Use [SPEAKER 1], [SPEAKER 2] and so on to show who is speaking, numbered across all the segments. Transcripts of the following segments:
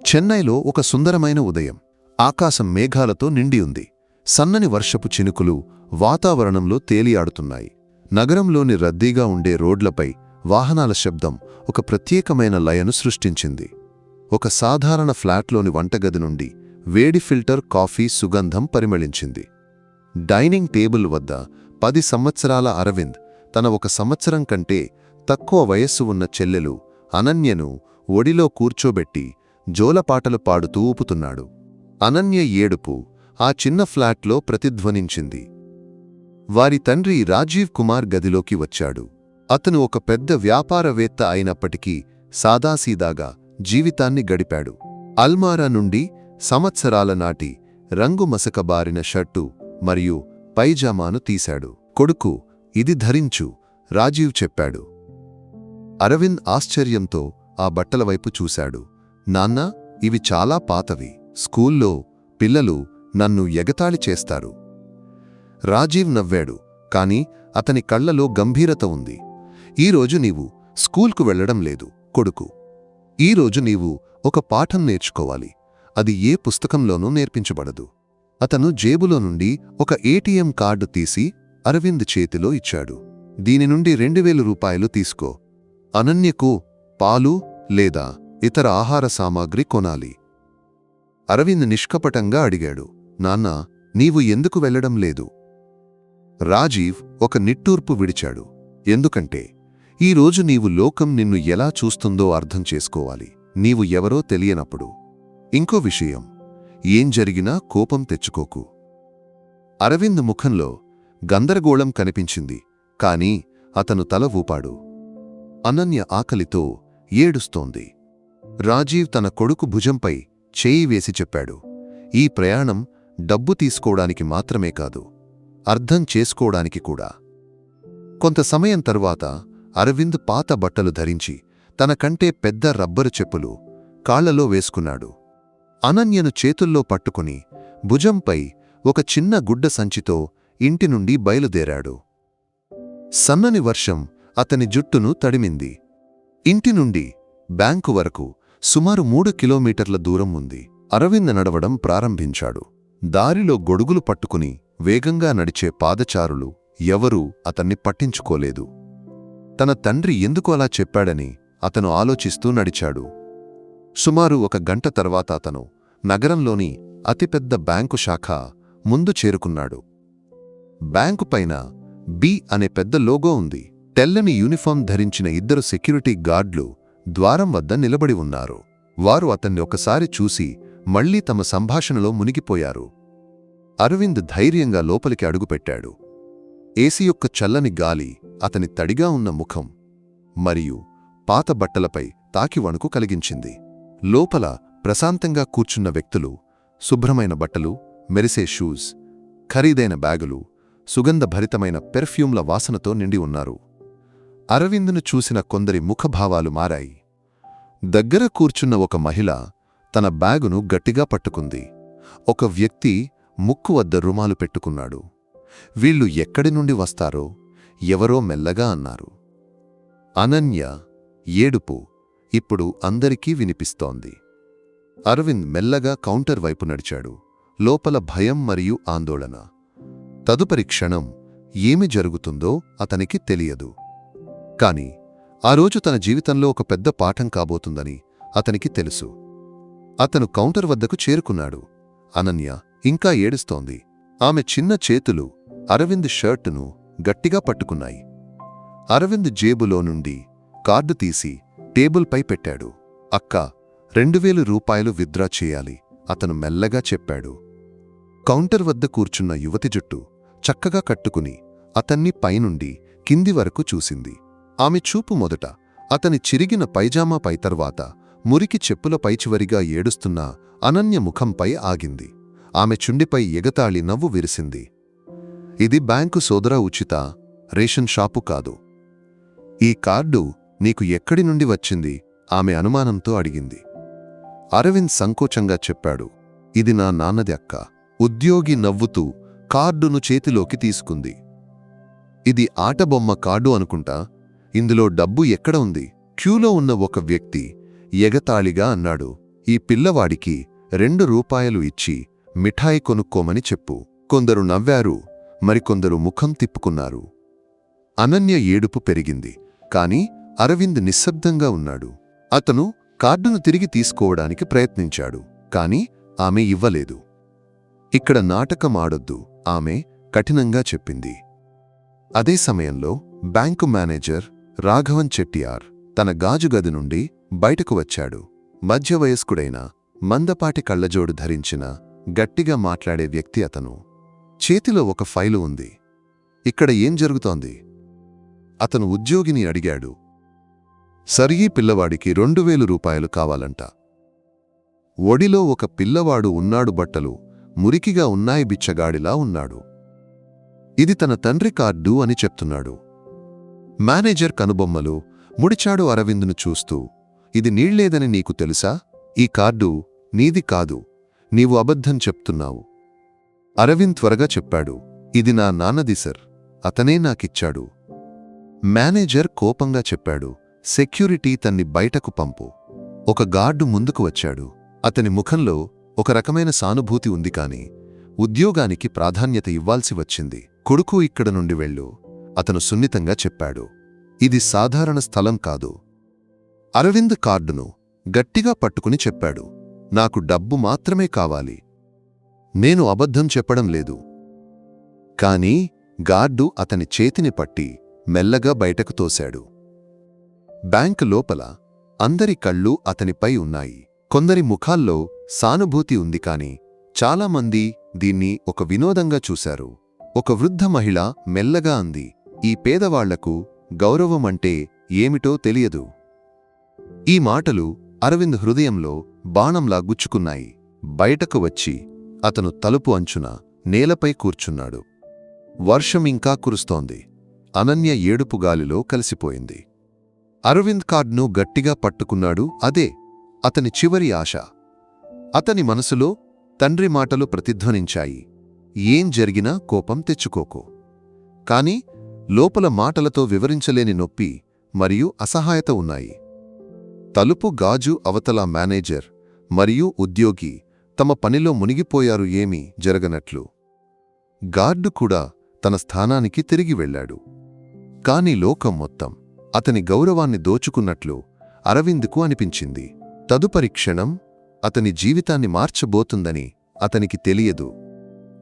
[SPEAKER 1] చెన్నైలో ఒక సుందరమైన ఉదయం. ఆకాశం మేఘాలతో నిండి ఉంది. సన్నని వర్షపు చినుకులు వాతావరణంలో తేలియాడుతున్నాయి. నగరంలోని రద్దీగా ఉండే రోడ్లపై వాహనాల శబ్దం ఒక ప్రత్యేకమైన లయను సృష్టించింది. ఒక సాధారణ ఫ్లాట్లోని వంటగది నుండి వేడి ఫిల్టర్ కాఫీ సుగంధం పరిమళించింది. డైనింగ్ టేబుల్ వద్ద పది సంవత్సరాల అరవింద్ తన ఒక సంవత్సరం కంటే తక్కువ వయస్సు ఉన్న చెల్లెలు అనన్యను ఒడిలో కూర్చోబెట్టి జోలపాటలు పాడుతూ ఊపుతున్నాడు. అనన్య ఏడుపు ఆ చిన్న ఫ్లాట్లో ప్రతిధ్వనించింది. వారి తండ్రి రాజీవ్ కుమార్ గదిలోకి వచ్చాడు. అతను ఒక పెద్ద వ్యాపారవేత్త అయినప్పటికీ సాదాసీదాగా జీవితాన్ని గడిపాడు. అల్మారా నుండి సంవత్సరాల నాటి రంగు మసకబారిన షర్టు మరియు పైజామాను తీశాడు. కొడుకు ఇది ధరించు రాజీవ్ చెప్పాడు. అరవింద్ ఆశ్చర్యంతో ఆ బట్టల వైపు చూశాడు. నాన్నా ఇవి చాలా పాతవి. స్కూల్లో పిల్లలు నన్ను ఎగతాళి చేస్తారు. రాజీవ్ నవ్వాడు కాని అతని కళ్ళలో గంభీరత ఉంది. ఈరోజు నీవు స్కూల్కు వెళ్ళడం లేదు కొడుకు. ఈరోజు నీవు ఒక పాఠం నేర్చుకోవాలి. అది ఏ పుస్తకంలోనూ నేర్పించబడదు. అతను జేబులో నుండి ఒక ఏటీఎం కార్డు తీసి అరవింద్ చేతిలో ఇచ్చాడు. దీని నుండి రెండు రూపాయలు తీసుకో. అనన్యకు పాలు లేదా ఇతర ఆహార సామాగ్రి కొనాలి. అరవింద్ నిష్కపటంగా అడిగాడు నాన్నా నీవు ఎందుకు వెళ్ళడం లేదు? రాజీవ్ ఒక నిట్టూర్పు విడిచాడు ఎందుకంటే ఈరోజు నీవు లోకం నిన్ను ఎలా చూస్తుందో అర్థం చేసుకోవాలి. నీవు ఎవరో తెలియనప్పుడు. ఇంకో విషయం ఏం జరిగినా కోపం తెచ్చుకోకు. అరవింద్ ముఖంలో గందరగోళం కనిపించింది కాని అతను తల ఊపాడు. అనన్య ఆకలితో ఏడుస్తోంది. రాజీవ్ తన కొడుకు భుజంపై చేయి వేసి చెప్పాడు. ఈ ప్రయాణం డబ్బు తీసుకోవడానికి మాత్రమే కాదు అర్థం చేసుకోవడానికి కూడా. కొంత సమయం తరువాత అరవింద్ పాత బట్టలు ధరించి తన కంటే పెద్ద రబ్బరు చెప్పులు కాళ్ళలో వేసుకున్నాడు. అనన్యను చేతుల్లో పట్టుకుని భుజంపై ఒక చిన్న గుడ్డ సంచితో ఇంటి నుండి బయలుదేరాడు. సన్నని వర్షం అతని జుట్టును తడిమింది. ఇంటి నుండి బ్యాంకు వరకు సుమారు మూడు కిలోమీటర్ల దూరం ఉంది. అరవింద్ నడవడం ప్రారంభించాడు. దారిలో గొడుగులు పట్టుకుని వేగంగా నడిచే పాదచారులు ఎవరూ అతన్ని పట్టించుకోలేదు. తన తండ్రి ఎందుకు అలా చెప్పాడని అతను ఆలోచిస్తూ నడిచాడు. సుమారు ఒక గంట తర్వాత అతను నగరంలోని అతిపెద్ద బ్యాంకు శాఖ ముందు చేరుకున్నాడు. బ్యాంకు పైన బి అనే పెద్ద లోగో ఉంది. తెల్లని యూనిఫాం ధరించిన ఇద్దరు సెక్యూరిటీ గార్డ్లు ద్వారం వద్ద నిలబడి ఉన్నారు. వారు అతన్ని ఒకసారి చూసి మళ్ళీ తమ సంభాషణలో మునిగిపోయారు. అరవింద్ ధైర్యంగా లోపలికి అడుగుపెట్టాడు. ఏసీ యొక్క చల్లని గాలి అతని తడిగా ఉన్న ముఖం మరియు పాత బట్టలపై తాకి వణుకు కలిగించింది. లోపల ప్రశాంతంగా కూర్చున్న వ్యక్తులు శుభ్రమైన బట్టలు మెరిసే షూస్ ఖరీదైన బ్యాగులు సుగంధభరితమైన పెర్ఫ్యూమ్ల వాసనతో నిండి ఉన్నారు. అరవిందును చూసిన కొందరి ముఖభావాలు మారాయి. దగ్గర కూర్చున్న ఒక మహిళ తన బ్యాగును గట్టిగా పట్టుకుంది. ఒక వ్యక్తి ముక్కు వద్ద రుమాలు పెట్టుకున్నాడు. వీళ్ళు ఎక్కడి నుండి వస్తారో ఎవరో మెల్లగా అన్నారు. అనన్య ఏడుపు ఇప్పుడు అందరికీ వినిపిస్తోంది. అరవింద్ మెల్లగా కౌంటర్ వైపు నడిచాడు. లోపల భయం మరియు ఆందోళన. తదుపరి క్షణం ఏమి జరుగుతుందో అతనికి తెలియదు. కాని ఆ రోజు తన జీవితంలో ఒక పెద్ద పాఠం కాబోతుందని అతనికి తెలుసు. అతను కౌంటర్ వద్దకు చేరుకున్నాడు. అనన్య ఇంకా ఏడుస్తోంది. ఆమె చిన్న చేతులు అరవింద్ షర్టును గట్టిగా పట్టుకున్నాయి. అరవింద్ జేబులో నుండి కార్డు తీసి టేబుల్పై పెట్టాడు. అక్క రెండువేలు రూపాయలు విత్డ్రా చేయాలి అతను మెల్లగా చెప్పాడు. కౌంటర్ వద్ద కూర్చున్న యువతి జుట్టు చక్కగా కట్టుకుని అతన్ని పైనుండి కింది వరకు చూసింది. ఆమె చూపు మొదట అతని చిరిగిన పైజామాపై తర్వాత మురికి చెప్పుల పైచివరిగా ఏడుస్తున్న అనన్య ముఖంపై ఆగింది. ఆమె చుండిపై ఎగతాళి నవ్వు విరిసింది. ఇది బ్యాంకు సోదర ఉచిత రేషన్ షాపు కాదు. ఈ కార్డు నీకు ఎక్కడి నుండి వచ్చింది? ఆమె అనుమానంతో అడిగింది. అరవింద్ సంకోచంగా చెప్పాడు. ఇది నా నాన్నది అక్క. ఉద్యోగి నవ్వుతూ కార్డును చేతిలోకి తీసుకుంది. ఇది ఆటబొమ్మ కార్డు అనుకుంటా? ఇందులో డబ్బు ఎక్కడ ఉంది? క్యూలో ఉన్న ఒక వ్యక్తి ఎగతాళిగా అన్నాడు. ఈ పిల్లవాడికి రెండు రూపాయలు ఇచ్చి మిఠాయి కొనుక్కోమని చెప్పు. కొందరు నవ్వారు మరికొందరు ముఖం తిప్పుకున్నారు. అనన్య ఏడుపు పెరిగింది. కాని అరవింద్ నిశ్శబ్దంగా ఉన్నాడు. అతను కార్డును తిరిగి తీసుకోవడానికి ప్రయత్నించాడు. కాని ఆమె ఇవ్వలేదు. ఇక్కడ నాటకం ఆడొద్దు ఆమె కఠినంగా చెప్పింది. అదే సమయంలో బ్యాంకు మేనేజర్ రాఘవన్ చెట్టియార్ తన గాజు గది నుండి బయటకు వచ్చాడు. మధ్య వయస్కుడైన మందపాటి కళ్ళజోడు ధరించిన గట్టిగా మాట్లాడే వ్యక్తి అతను. చేతిలో ఒక ఫైలు ఉంది. ఇక్కడ ఏం జరుగుతోంది? అతను ఉద్యోగిని అడిగాడు. సరియీ పిల్లవాడికి రెండు వేలు రూపాయలు కావాలంట. ఒడిలో ఒక పిల్లవాడు ఉన్నాడు బట్టలు మురికిగా ఉన్నాయి బిచ్చగాడిలా ఉన్నాడు. ఇది తన తండ్రి కార్డు అని చెప్తున్నాడు. మేనేజర్ కనుబొమ్మలు ముడిచాడు అరవిందును చూస్తూ ఇది నీళ్ళేదని నీకు తెలుసా? ఈ కార్డు నీది కాదు నీవు అబద్ధం చెప్తున్నావు. అరవింద్ త్వరగా చెప్పాడు ఇది నా నాన్నది సర్ అతనే నాకిచ్చాడు. మేనేజర్ కోపంగా చెప్పాడు సెక్యూరిటీ తన్ని బయటకు పంపు. ఒక గార్డు ముందుకు వచ్చాడు అతని ముఖంలో ఒక రకమైన సానుభూతి ఉంది కాని ఉద్యోగానికి ప్రాధాన్యత ఇవ్వాల్సి వచ్చింది. కొడుకు ఇక్కడ నుండి వెళ్ళు అతను సున్నితంగా చెప్పాడు. ఇది సాధారణ స్థలం కాదు. అరవింద్ కార్డును గట్టిగా పట్టుకుని చెప్పాడు. నాకు డబ్బు మాత్రమే కావాలి. నేను అబద్ధం చెప్పడం లేదు. కాని గార్డు అతని చేతిని పట్టి మెల్లగా బయటకు తోశాడు. బ్యాంకు లోపల అందరి కళ్ళు అతనిపై ఉన్నాయి. కొందరి ముఖాల్లో సానుభూతి ఉంది కాని చాలామంది దీన్ని ఒక వినోదంగా చూశారు. ఒక వృద్ధ మహిళ మెల్లగా అంది. ఈ పేదవాళ్ళకు గౌరవమంటే ఏమిటో తెలియదు. ఈ మాటలు అరవింద్ హృదయంలో బాణంలా గుచ్చుకున్నాయి. బయటకు వచ్చి అతను తలుపు అంచున నేలపై కూర్చున్నాడు. వర్షం ఇంకా కురుస్తోంది. అనన్య ఏడుపు గాలిలో కలిసిపోయింది. అరవింద్ కార్డ్ను గట్టిగా పట్టుకున్నాడు అదే అతని చివరి ఆశ. అతని మనసులో తండ్రి మాటలు ప్రతిధ్వనించాయి. ఏం జరిగినా కోపం తెచ్చుకోకు. కాని లోపల మాటలతో వివరించలేని నొప్పి మరియు అసహాయత ఉన్నాయి. తలుపు గాజు అవతల మేనేజర్ మరియు ఉద్యోగి తమ పనిలో మునిగిపోయారు ఏమీ జరగనట్లు. గార్డు కూడా తన స్థానానికి తిరిగి వెళ్ళాడు. కాని లోకం మొత్తం అతని గౌరవాన్ని దోచుకున్నట్లు అరవింద్కు అనిపించింది. తదుపరి క్షణం అతని జీవితాన్ని మార్చబోతుందని అతనికి తెలియదు.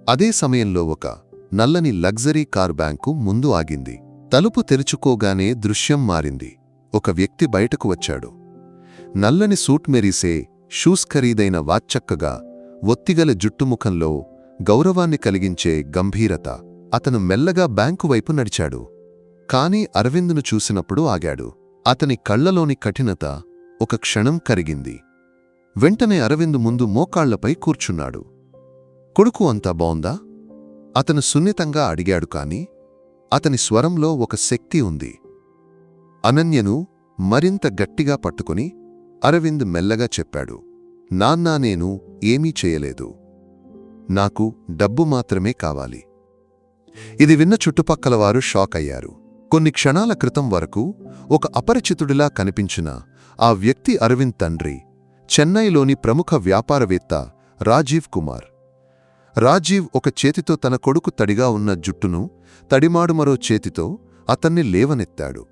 [SPEAKER 1] అదే సమయంలో ఒక నల్లని లగ్జరీ కార్ బ్యాంకు ముందు ఆగింది. తలుపు తెరుచుకోగానే దృశ్యం మారింది. ఒక వ్యక్తి బయటకు వచ్చాడు. నల్లని సూట్ మెరిసే షూస్ ఖరీదైన వాచ్చక్కగా ఒత్తిగల జుట్టుముఖంలో గౌరవాన్ని కలిగించే గంభీరత. అతను మెల్లగా బ్యాంకు వైపు నడిచాడు. కాని అరవిందును చూసినప్పుడు ఆగాడు. అతని కళ్ళలోని కఠినత ఒక క్షణం కరిగింది. వెంటనే అరవిందు ముందు మోకాళ్ళపై కూర్చున్నాడు. కొడుకు అంతా బావుందా? అతను సున్నితంగా అడిగాడు కాని అతని స్వరంలో ఒక శక్తి ఉంది. అనన్యను మరింత గట్టిగా పట్టుకుని అరవింద్ మెల్లగా చెప్పాడు నాన్నా నేను ఏమీ చేయలేదు. నాకు డబ్బు మాత్రమే కావాలి. ఇది విన్న చుట్టుపక్కలవారు షాక్ అయ్యారు. కొన్ని క్షణాల క్రితం వరకు ఒక అపరిచితుడిలా కనిపించిన ఆ వ్యక్తి అరవింద్ తండ్రి చెన్నైలోని ప్రముఖ వ్యాపారవేత్త రాజీవ్ కుమార్. రాజీవ్ ఒక చేతితో తన కొడుకు తడిగా ఉన్న జుట్టును తడిమాడు మరో చేతితో అతన్ని లేవనెత్తాడు.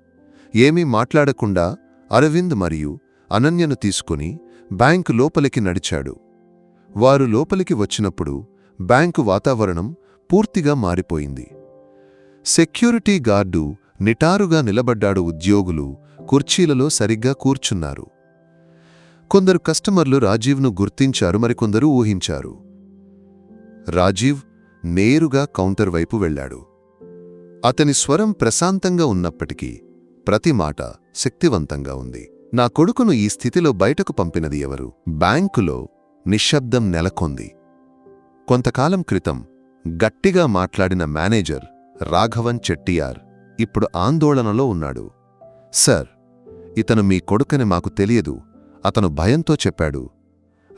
[SPEAKER 1] ఏమీ మాట్లాడకుండా అరవింద్ మరియు అనన్యను తీసుకుని బ్యాంకు లోపలికి నడిచాడు. వారు లోపలికి వచ్చినప్పుడు బ్యాంకు వాతావరణం పూర్తిగా మారిపోయింది. సెక్యూరిటీ గార్డు నిటారుగా నిలబడ్డాడు ఉద్యోగులు కుర్చీలలో సరిగ్గా కూర్చున్నారు. కొందరు కస్టమర్లు రాజీవ్ను గుర్తించారు మరికొందరు ఊహించారు. రాజీవ్ నేరుగా కౌంటర్ వైపు వెళ్ళాడు. అతని స్వరం ప్రశాంతంగా ఉన్నప్పటికీ ప్రతి మాట శక్తివంతంగా ఉంది. నా కొడుకును ఈ స్థితిలో బయటకు పంపినది ఎవరు? బ్యాంకులో నిశ్శబ్దం నెలకొంది. కొంతకాలం క్రితం గట్టిగా మాట్లాడిన మేనేజర్ రాఘవన్ చెట్టియార్ ఇప్పుడు ఆందోళనలో ఉన్నాడు. సర్ ఇతను మీ కొడుకని మాకు తెలియదు. అతను భయంతో చెప్పాడు.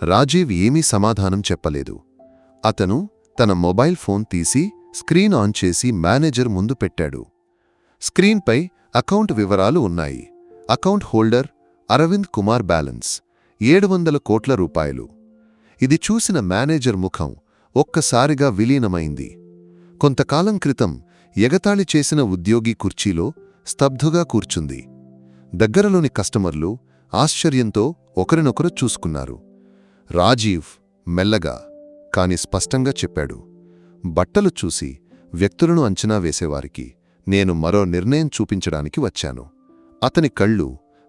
[SPEAKER 1] రాజీవ్ ఏమీ సమాధానం చెప్పలేదు. అతను తన మొబైల్ ఫోన్ తీసి స్క్రీన్ ఆన్ చేసి మేనేజర్ ముందు పెట్టాడు. స్క్రీన్పై అకౌంట్ వివరాలు ఉన్నాయి. Account holder Arvind Kumar balance ఏడు వందల కోట్ల రూపాయలు. ఇది చూసిన మేనేజర్ ముఖం ఒక్కసారిగా విలీనమైంది. కొంతకాలం క్రితం ఎగతాళి చేసిన ఉద్యోగి కుర్చీలో స్తబ్దుగా కూర్చుంది. దగ్గరలోని కస్టమర్లు ఆశ్చర్యంతో ఒకరినొకరు చూసుకున్నారు. రాజీవ్ మెల్లగా కాని స్పష్టంగా చెప్పాడు. బట్టలు చూసి వ్యక్తులను అంచనా వేసేవారికి నేను మరో నిర్ణయం చూపించడానికి వచ్చాను. అతని కళ్ళు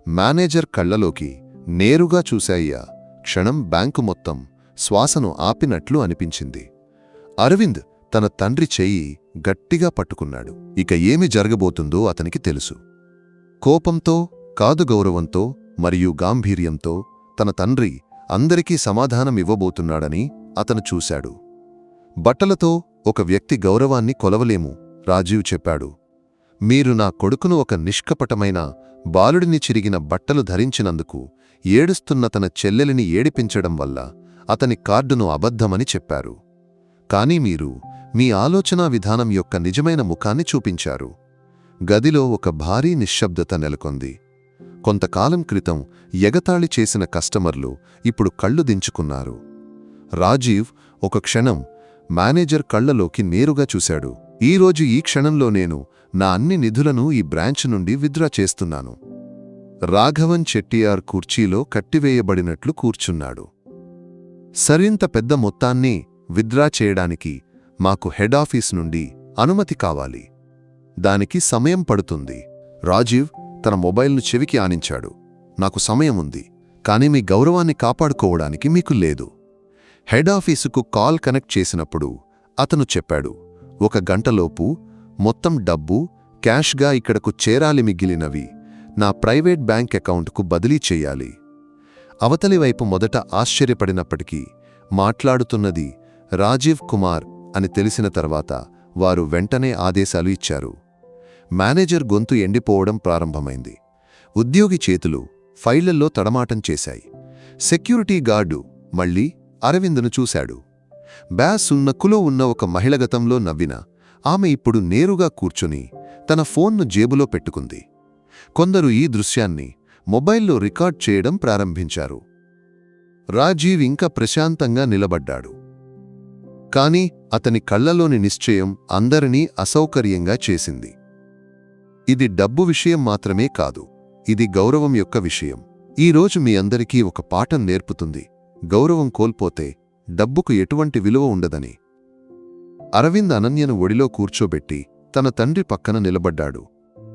[SPEAKER 1] మేనేజర్ కళ్ళలోకి నేరుగా చూశాయ్యా. క్షణం బ్యాంకు మొత్తం శ్వాసను ఆపినట్లు అనిపించింది. అరవింద్ తన తండ్రి చెయ్యి గట్టిగా పట్టుకున్నాడు. ఇక ఏమి జరగబోతుందో అతనికి తెలుసు. కోపంతో కాదు గౌరవంతో మరియు గాంభీర్యంతో తన తండ్రి అందరికీ సమాధానం ఇవ్వబోతున్నాడని అతను చూశాడు. బట్టలతో ఒక వ్యక్తి గౌరవాన్ని కొలవలేము రాజీవ్ చెప్పాడు. మీరు నా కొడుకును ఒక నిష్కపటమైన బాలుడిని చిరిగిన బట్టలు ధరించినందుకు ఏడుస్తున్న తన చెల్లెలిని ఏడిపించడం వల్ల అతని కార్డును అబద్ధమని చెప్పారు. కానీ మీరు మీ ఆలోచనా విధానం యొక్క నిజమైన ముఖాన్ని చూపించారు. గదిలో ఒక భారీ నిశ్శబ్దత నెలకొంది. కొంతకాలం క్రితం ఎగతాళి చేసిన కస్టమర్లు ఇప్పుడు కళ్ళు దించుకున్నారు. రాజీవ్ ఒక క్షణం మేనేజర్ కళ్ళలోకి నేరుగా చూశాడు. ఈరోజు ఈ క్షణంలో నేను నా అన్ని నిధులను ఈ బ్రాంచ్ నుండి విత్డ్రా చేస్తున్నాను. రాఘవన్ చెట్టియార్ కుర్చీలో కట్టివేయబడినట్లు కూర్చున్నాడు. సరింత పెద్ద మొత్తాన్ని విత్డ్రా చేయడానికి మాకు హెడ్ ఆఫీస్ నుండి అనుమతి కావాలి. దానికి సమయం పడుతుంది. రాజీవ్ తన మొబైల్ను చెవికి ఆనించాడు. నాకు సమయం ఉంది కానీ మీ గౌరవాన్ని కాపాడుకోవడానికి మీకు లేదు. హెడ్ ఆఫీసుకు కాల్ కనెక్ట్ చేసినప్పుడు అతను చెప్పాడు ఒక గంటలోపు మొత్తం డబ్బు క్యాష్గా ఇక్కడకు చేరాలి మిగిలినవి నా ప్రైవేట్ బ్యాంక్ అకౌంట్కు బదిలీ చెయ్యాలి అవతలి వైపు మొదట ఆశ్చర్యపడినప్పటికీ మాట్లాడుతున్నది రాజీవ్ కుమార్ అని తెలిసిన తర్వాత వారు వెంటనే ఆదేశాలు ఇచ్చారు. మేనేజర్ గొంతు ఎండిపోవడం ప్రారంభమైంది. ఉద్యోగి చేతులు ఫైళ్ళల్లో తడమాటం చేశాయి. సెక్యూరిటీ గార్డు మళ్ళీ అరవిందును చూశాడు. బ్యాస్ ఉన్నక్కులో ఉన్న ఒక మహిళ గతంలో నవ్విన ఆమె ఇప్పుడు నేరుగా కూర్చుని తన ఫోన్ను జేబులో పెట్టుకుంది. కొందరు ఈ దృశ్యాన్ని మొబైల్లో రికార్డ్ చేయడం ప్రారంభించారు. రాజీవ్ ఇంకా ప్రశాంతంగా నిలబడ్డాడు. కాని అతని కళ్ళలోని నిశ్చయం అందరినీ అసౌకర్యంగా చేసింది. ఇది డబ్బు విషయం మాత్రమే కాదు ఇది గౌరవం యొక్క విషయం. ఈరోజు మీ అందరికీ ఒక పాఠం నేర్పుతుంది. గౌరవం కోల్పోతే డబ్బుకు ఎటువంటి విలువ ఉండదని. అరవింద్ అనన్యను ఒడిలో కూర్చోబెట్టి తన తండ్రి పక్కన నిలబడ్డాడు.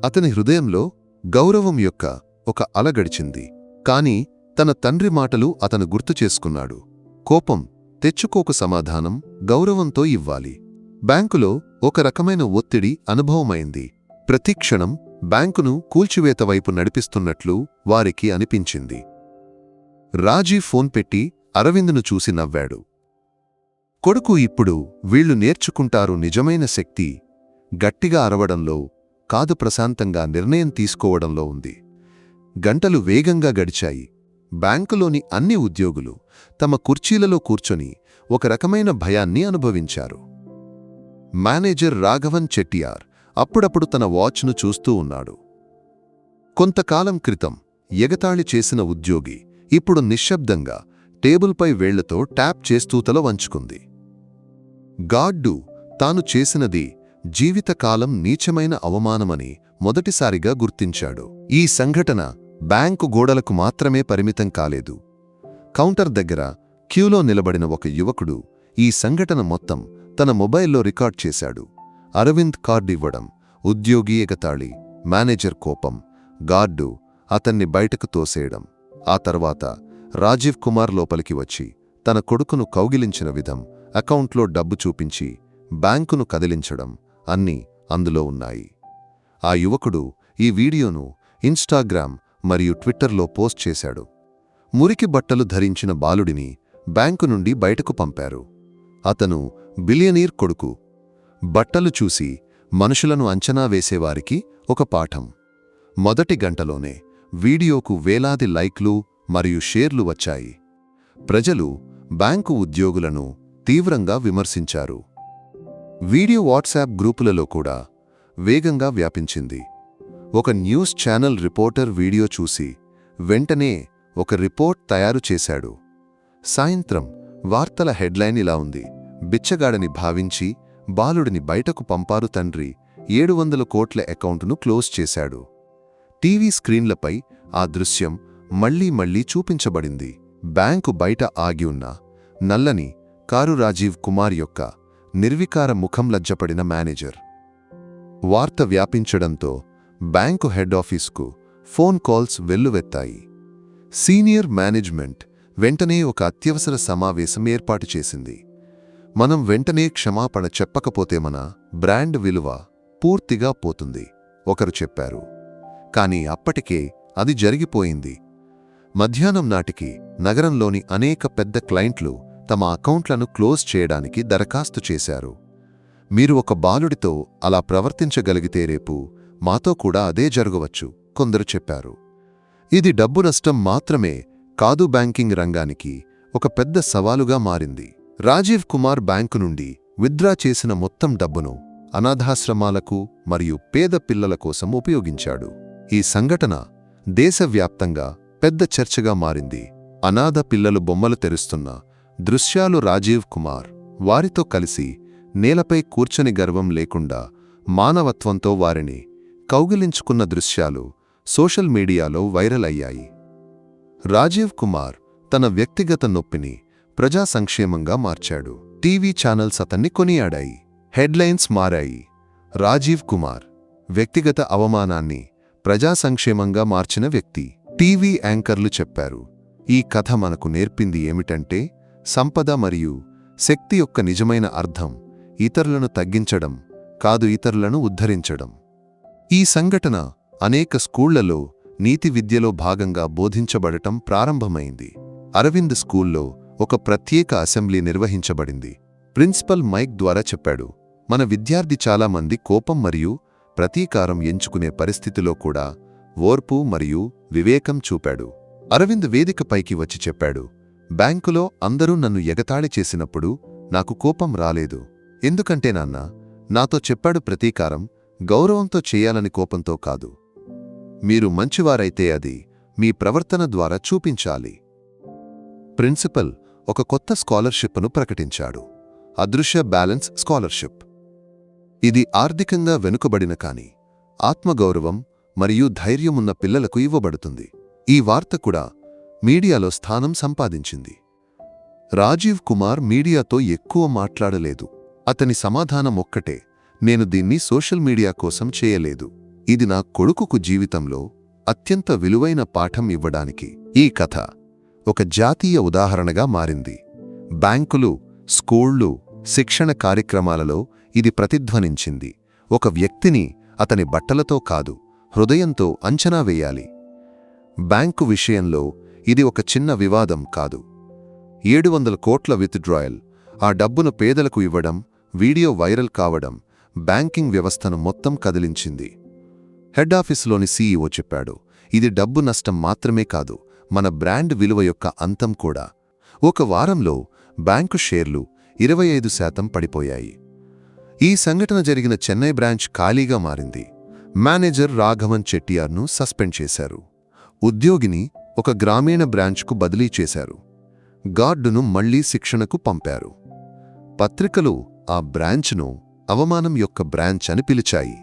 [SPEAKER 1] అతని హృదయంలో గౌరవం యొక్క ఒక అల గడిచింది. కాని తన తండ్రి మాటలు అతను గుర్తు చేసుకున్నాడు. కోపం తెచ్చుకోక సమాధానం గౌరవంతో ఇవ్వాలి. బ్యాంకులో ఒక రకమైన ఒత్తిడి అనుభవమైంది. ప్రతిక్షణం బ్యాంకును కూల్చివేత వైపు నడిపిస్తున్నట్లు వారికి అనిపించింది. రాజీ ఫోన్ పెట్టి అరవిందును చూసి నవ్వాడు. కొడుకు ఇప్పుడు వీళ్ళు నేర్చుకుంటారు నిజమైన శక్తి గట్టిగా అరవడంలో కాదు ప్రశాంతంగా నిర్ణయం తీసుకోవడంలో ఉంది. గంటలు వేగంగా గడిచాయి. బ్యాంకులోని అన్ని ఉద్యోగులు తమ కుర్చీలలో కూర్చొని ఒక రకమైన భయాన్ని అనుభవించారు. మేనేజర్ రాఘవన్ చెట్టియార్ అప్పుడప్పుడు తన వాచ్ను చూస్తూ ఉన్నాడు. కొంతకాలం క్రితం ఎగతాళి చేసిన ఉద్యోగి ఇప్పుడు నిశ్శబ్దంగా టేబుల్పై వేళ్ళతో ట్యాప్ చేస్తూ తల వంచుకుంది. గాడ్డు తాను చేసినది జీవితకాలం నీచమైన అవమానమని మొదటిసారిగా గుర్తించాడు. ఈ సంఘటన బ్యాంకు గోడలకు మాత్రమే పరిమితం కాలేదు. కౌంటర్ దగ్గర క్యూలో నిలబడిన ఒక యువకుడు ఈ సంఘటన మొత్తం తన మొబైల్లో రికార్డ్ చేశాడు. అరవింద్ కార్డు ఇవ్వడం ఉద్యోగి ఎగతాళి మేనేజర్ కోపం గార్డు అతన్ని బయటకు తోసేయడం. ఆ తర్వాత రాజీవ్ కుమార్ లోపలికి వచ్చి తన కొడుకును కౌగిలించిన విధం అకౌంట్లో డబ్బు చూపించి బ్యాంకును కదిలించడం అన్నీ అందులో ఉన్నాయి. ఆ యువకుడు ఈ వీడియోను ఇన్స్టాగ్రామ్ మరియు ట్విట్టర్లో పోస్ట్ చేశాడు. మురికి బట్టలు ధరించిన బాలుడిని బ్యాంకు నుండి బయటకు పంపారు. అతను బిలియనీర్ కొడుకు. బట్టలు చూసి మనుషులను అంచనా వేసేవారికి ఒక పాఠం. మొదటి గంటలోనే వీడియోకు వేలాది లైక్లు మరియు షేర్లు వచ్చాయి. ప్రజలు బ్యాంకు ఉద్యోగులను తీవ్రంగా విమర్శించారు. వీడియో వాట్సాప్ గ్రూపులలో కూడా వేగంగా వ్యాపించింది. ఒక న్యూస్ ఛానల్ రిపోర్టర్ వీడియో చూసి వెంటనే ఒక రిపోర్ట్ తయారు చేశాడు. సాయంత్రం వార్తల హెడ్లైన్ ఇలా ఉంది. బిచ్చగాడని భావించి బాలుడిని బయటకు పంపారు తండ్రి ఏడు వందల కోట్ల అకౌంటును క్లోజ్ చేశాడు. టీవీ స్క్రీన్లపై ఆ దృశ్యం మళ్ళీ మళ్ళీ చూపించబడింది. బ్యాంకు బయట ఆగి ఉన్న నల్లని కారు రాజీవ్ కుమార్ యొక్క నిర్వికార ముఖం లజ్జపడిన మేనేజర్. వార్త వ్యాపించడంతో బ్యాంకు హెడ్ ఆఫీస్కు ఫోన్ కాల్స్ వెల్లువెత్తాయి. సీనియర్ మేనేజ్మెంట్ వెంటనే ఒక అత్యవసర సమావేశం ఏర్పాటు చేసింది. మనం వెంటనే క్షమాపణ చెప్పకపోతే మన బ్రాండ్ విలువ పూర్తిగా పోతుంది ఒకరు చెప్పారు. కాని అప్పటికే అది జరిగిపోయింది. మధ్యాహ్నం నాటికి నగరంలోని అనేక పెద్ద క్లయింట్లు తమ అకౌంట్లను క్లోజ్ చేయడానికి దరఖాస్తు చేశారు. మీరు ఒక బాలుడితో అలా ప్రవర్తించగలిగితే రేపు మాతో కూడా అదే జరగవచ్చు కొందరు చెప్పారు. ఇది డబ్బు నష్టం మాత్రమే కాదు బ్యాంకింగ్ రంగానికి ఒక పెద్ద సవాలుగా మారింది. రాజీవ్ కుమార్ బ్యాంకు నుండి విత్డ్రా చేసిన మొత్తం డబ్బును అనాథాశ్రమాలకు మరియు పేద పిల్లల కోసం ఉపయోగించాడు. ఈ సంఘటన దేశవ్యాప్తంగా పెద్ద చర్చగా మారింది. అనాథ పిల్లలు బొమ్మలు తెరుస్తున్న దృశ్యాలు రాజీవ్ కుమార్ వారితో కలిసి నేలపై కూర్చొని గర్వం లేకుండా మానవత్వంతో వారిని కౌగిలించుకున్న దృశ్యాలు సోషల్ మీడియాలో వైరల్ అయ్యాయి. రాజీవ్ కుమార్ తన వ్యక్తిగత నొప్పిని ప్రజా సంక్షేమంగా మార్చాడు. టీవీ ఛానల్స్ అతన్ని కొనియాడాయి. హెడ్లైన్స్ మారాయి. రాజీవ్ కుమార్ వ్యక్తిగత అవమానాన్ని ప్రజా సంక్షేమంగా మార్చిన వ్యక్తి. టీవీ యాంకర్లు చెప్పారు ఈ కథ మనకు నేర్పింది ఏమిటంటే సంపద మరియు శక్తి యొక్క నిజమైన అర్థం ఇతరులను తగ్గించడం కాదు ఇతరులను ఉద్ధరించడం. ఈ సంఘటన అనేక స్కూళ్ళలో నీతి విద్యలో భాగంగా బోధించబడటం ప్రారంభమైంది. అరవింద్ స్కూల్లో ఒక ప్రత్యేక అసెంబ్లీ నిర్వహించబడింది. ప్రిన్సిపల్ మైక్ ద్వారా చెప్పాడు మన విద్యార్థి చాలామంది కోపం మరియు ప్రతీకారం ఎంచుకునే పరిస్థితిలో కూడా ఓర్పు మరియు వివేకం చూపాడు. అరవింద్ వేదికపైకి వచ్చి చెప్పాడు బ్యాంకులో అందరూ నన్ను ఎగతాళి చేసినప్పుడు నాకు కోపం రాలేదు. ఎందుకంటే నాన్న నాతో చెప్పాడు ప్రతీకారం గౌరవంతో చేయాలని కోపంతో కాదు. మీరు మంచివారైతే అది మీ ప్రవర్తన ద్వారా చూపించాలి ప్రిన్సిపల్ ఒక కొత్త స్కాలర్షిప్ను ప్రకటించాడు. అదృశ్య బ్యాలెన్స్ స్కాలర్షిప్. ఇది ఆర్థికంగా వెనుకబడిన కాని ఆత్మగౌరవం మరియు ధైర్యమున్న పిల్లలకు ఇవ్వబడుతుంది. ఈ వార్త కూడా మీడియాలో స్థానం సంపాదించింది. రాజీవ్ కుమార్ మీడియాతో ఎక్కువ మాట్లాడలేదు. అతని సమాధానం ఒక్కటే నేను దీన్ని సోషల్ మీడియా కోసం చేయలేదు. ఇది నా కొడుకుకు జీవితంలో అత్యంత విలువైన పాఠం ఇవ్వడానికి ఈ కథ ఒక జాతీయ ఉదాహరణగా మారింది. బ్యాంకులు స్కూళ్ళు శిక్షణ కార్యక్రమాలలో ఇది ప్రతిధ్వనించింది. ఒక వ్యక్తిని అతని బట్టలతో కాదు హృదయంతో అంచనా వేయాలి. బ్యాంకు విషయంలో ఇది ఒక చిన్న వివాదం కాదు. ఏడు వందల కోట్ల విత్డ్రాయల్ ఆ డబ్బును పేదలకు ఇవ్వడం వీడియో వైరల్ కావడం బ్యాంకింగ్ వ్యవస్థను మొత్తం కదిలించింది. హెడ్ ఆఫీసులోని సీఈఓ చెప్పాడు ఇది డబ్బు నష్టం మాత్రమే కాదు మన బ్రాండ్ విలువ యొక్క అంతం కూడా. ఒక వారంలో బ్యాంకు షేర్లు ఇరవై ఐదు శాతం పడిపోయాయి. ఈ సంఘటన జరిగిన చెన్నై బ్రాంచ్ ఖాళీగా మారింది. మేనేజర్ రాఘవన్ చెట్టియార్ను సస్పెండ్ చేశారు. ఉద్యోగిని ఒక గ్రామీణ బ్రాంచ్కు బదిలీ చేశారు. గార్డును మళ్ళీ శిక్షణకు పంపారు. పత్రికలు ఆ బ్రాంచ్ను అవమానం యొక్క బ్రాంచ్ అని పిలిచాయి.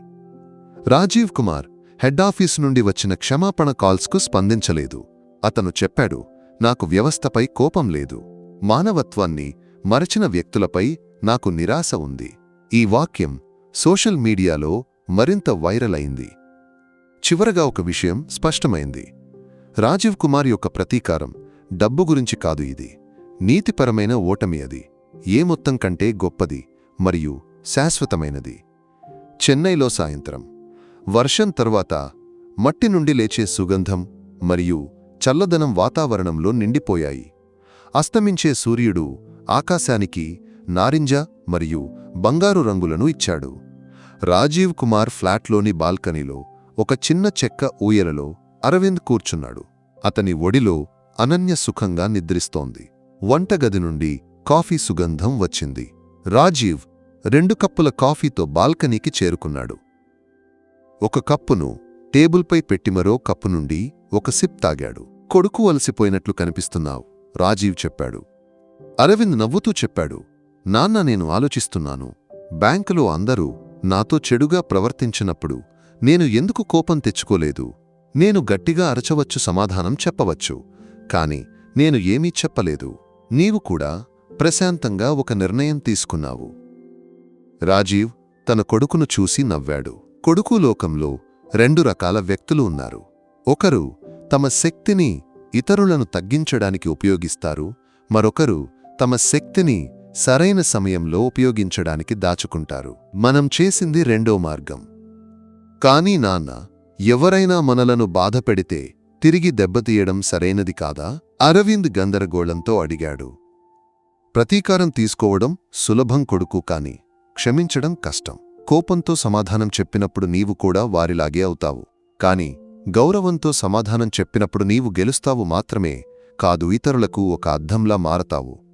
[SPEAKER 1] రాజీవ్ కుమార్ హెడ్ ఆఫీస్ నుండి వచ్చిన క్షమాపణ కాల్స్కు స్పందించలేదు. అతను చెప్పాడు నాకు వ్యవస్థపై కోపం లేదు. మానవత్వాన్ని మరచిన వ్యక్తులపై నాకు నిరాశ ఉంది. ఈ వాక్యం సోషల్ మీడియాలో మరింత వైరల్ అయింది. చివరగా ఒక విషయం స్పష్టమైంది. రాజీవ్ కుమార్ యొక్క ప్రతీకారం డబ్బు గురించి కాదు ఇది. నీతిపరమైన ఓటమి అది. ఏ మొత్తం కంటే గొప్పది మరియు శాశ్వతమైనది. చెన్నైలో సాయంత్రం. వర్షం తరువాత మట్టి నుండి లేచే సుగంధం మరియు చల్లదనం వాతావరణంలో నిండిపోయాయి. అస్తమించే సూర్యుడు ఆకాశానికి నారింజ మరియు బంగారు రంగులను ఇచ్చాడు. రాజీవ్ కుమార్ ఫ్లాట్లోని బాల్కనీలో ఒక చిన్న చెక్క ఊయలలో అరవింద్ కూర్చున్నాడు. అతని ఒడిలో అనన్య సుఖంగా నిద్రిస్తోంది. వంటగది నుండి కాఫీ సుగంధం వచ్చింది. రాజీవ్ రెండు కప్పుల కాఫీతో బాల్కనీకి చేరుకున్నాడు. ఒక కప్పును టేబుల్పై పెట్టి మరో కప్పు నుండి ఒక సిప్ తాగాడు. కొడుకు అలసిపోయినట్లు కనిపిస్తున్నావు రాజీవ్ చెప్పాడు. అరవింద్ నవ్వుతూ చెప్పాడు. నాన్న నేను ఆలోచిస్తున్నాను. బ్యాంకులో అందరూ నాతో చెడుగా ప్రవర్తించినప్పుడు నేను ఎందుకు కోపం తెచ్చుకోలేదు? నేను గట్టిగా అరచవచ్చు సమాధానం చెప్పవచ్చు. కాని నేను ఏమీ చెప్పలేదు. నీవు కూడా ప్రశాంతంగా ఒక నిర్ణయం తీసుకున్నావు. రాజీవ్ తన కొడుకును చూసి నవ్వాడు. కొడుకు లోకంలో రెండు రకాల వ్యక్తులు ఉన్నారు. ఒకరు తమ శక్తిని ఇతరులను తగ్గించడానికి ఉపయోగిస్తారు. మరొకరు తమ శక్తిని సరైన సమయంలో ఉపయోగించడానికి దాచుకుంటారు. మనం చేసింది రెండో మార్గం. కానీ నాన్న ఎవరైనా మనలను బాధపెడితే తిరిగి దెబ్బతీయడం సరైనది కాదా? అరవింద్ గందరగోళంతో అడిగాడు. ప్రతీకారం తీసుకోవడం సులభం కొడుకు కాని క్షమించడం కష్టం. కోపంతో సమాధానం చెప్పినప్పుడు నీవు కూడా వారిలాగే అవుతావు. కాని గౌరవంతో సమాధానం చెప్పినప్పుడు నీవు గెలుస్తావు మాత్రమే కాదు ఇతరులకు ఒక అద్దంలా మారతావు.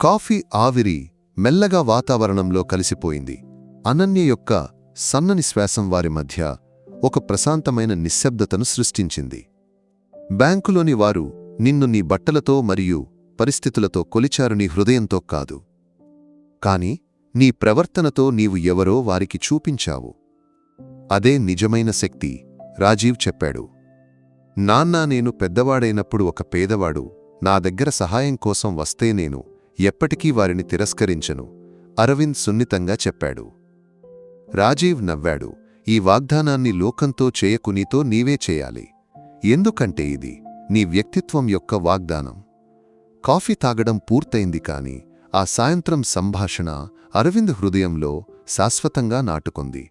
[SPEAKER 1] కాఫీ ఆవిరి మెల్లగా వాతావరణంలో కలిసిపోయింది. అనన్య యొక్క సన్నని శ్వాసం వారి మధ్య ఒక ప్రశాంతమైన నిశ్శబ్దతను సృష్టించింది. బ్యాంకులోని వారు నిన్ను నీ బట్టలతో మరియు పరిస్థితులతో కొలిచారు నీ హృదయంతో కాదు. కాని నీ ప్రవర్తనతో నీవు ఎవరో వారికి చూపించావు. అదే నిజమైన శక్తి రాజీవ్ చెప్పాడు. నాన్నా నేను పెద్దవాడైనప్పుడు ఒక పేదవాడు. నా దగ్గర సహాయం కోసం వస్తే నేను ఎప్పటికీ వారిని తిరస్కరించను అరవింద్ సున్నితంగా చెప్పాడు. రాజీవ్ నవ్వాడు ఈ వాగ్దానాన్ని లోకంతో చేయకు నీతో నీవే చేయాలి. ఎందుకంటే ఇది నీ వ్యక్తిత్వం యొక్క వాగ్దానం. కాఫీ తాగడం పూర్తయింది కాని ఆ సాయంత్రం సంభాషణ అరవింద్ హృదయంలో శాశ్వతంగా నాటుకుంది.